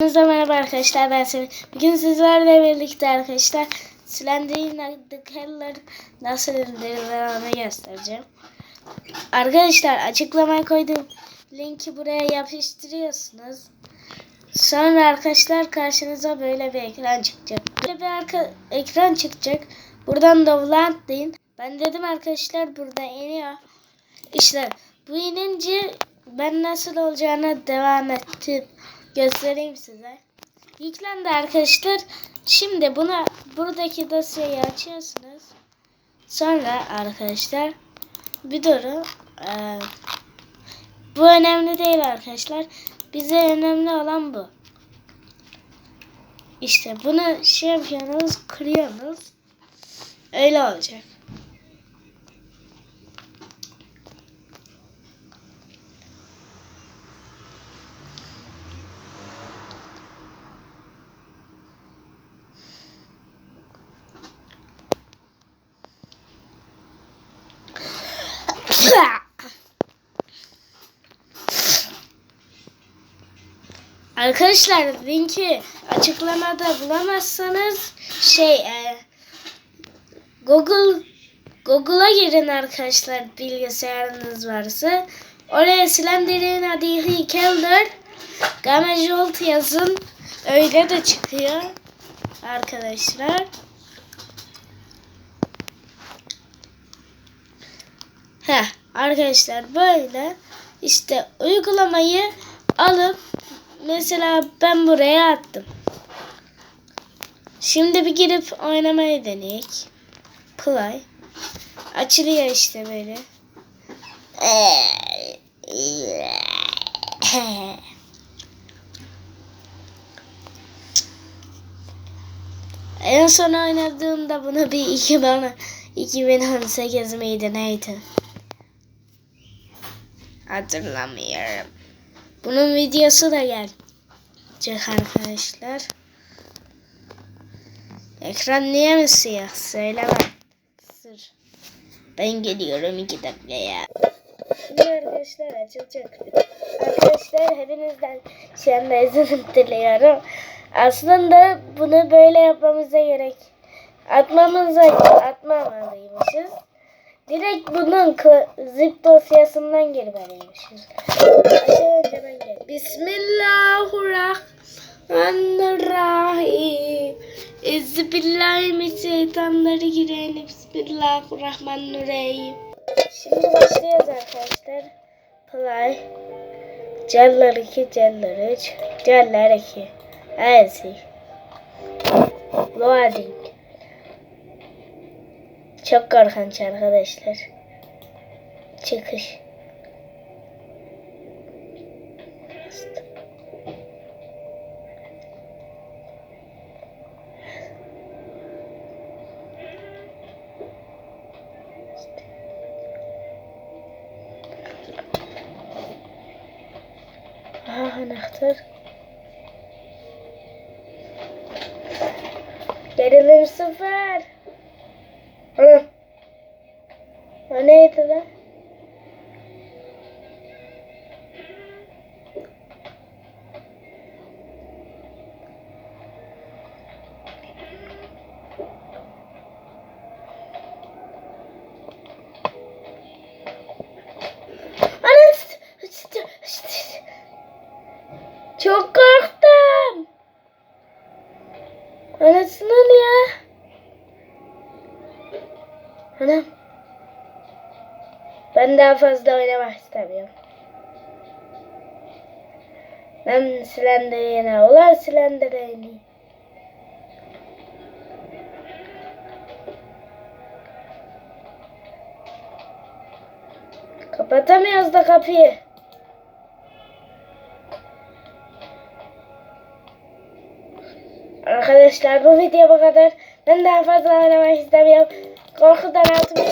Hepinize merhaba arkadaşlar ben Semih. Bugün sizlerle birlikte arkadaşlar Slender'in Keller nasıl onu göstereceğim. Arkadaşlar açıklamaya koyduğum linki buraya yapıştırıyorsunuz. Sonra arkadaşlar karşınıza böyle bir ekran çıkacak. Böyle bir arka, ekran çıkacak. Buradan download deyin. Ben dedim arkadaşlar burada iniyor. İşte bu inince ben nasıl olacağına devam ettim. Göstereyim size. Yüklendi arkadaşlar. Şimdi buna buradaki dosyayı açıyorsunuz. Sonra arkadaşlar bir doğru eee, bu önemli değil arkadaşlar. Bize önemli olan bu. İşte bunu şey yapıyorsunuz, kırıyorsunuz. Öyle olacak. Arkadaşlar linki açıklamada bulamazsanız şey e, Google Google'a girin arkadaşlar bilgisayarınız varsa. Oraya Slender'in adı Kelder Gamejolt yazın. Öyle de çıkıyor arkadaşlar. Heh, arkadaşlar böyle işte uygulamayı alıp mesela ben buraya attım. Şimdi bir girip oynamayı deneyek. Play. Açılıyor işte böyle. En son oynadığımda bunu bir 2000, 2018 miydi neydi? Hatırlamıyorum. Bunun videosu da gelecek arkadaşlar. Ekran niye mi siyah? Söyleme. Sır. Ben geliyorum iki dakikaya. Arkadaşlar açılacak. Arkadaşlar hepinizden şimdi özür diliyorum. Aslında bunu böyle yapmamıza gerek. Atmamıza atmamalıymışız. Direkt bunun zip dosyasından girmeliymişiz. Aşağı önce ben gel. Bismillahirrahmanirrahim. İzzibillahimineşşeytanları girelim. Bismillahirrahmanirrahim. Şimdi başlıyoruz arkadaşlar. Play. Cellar 2, Cellar 3, Cellar 2. Elsi. Loading. Çok korkunç arkadaşlar. Çıkış. Aha anahtar. Gerilim sıfır. Hı. O neydi lan? Çok korktum. Anasının ya. Anam. Ben daha fazla oynamak istemiyorum. Ben Slender'e olan Slender'e ineyim. Kapatamıyoruz da kapıyı. Arkadaşlar bu video bu kadar. Ben daha fazla oynamak istemiyorum. Korkudan altımı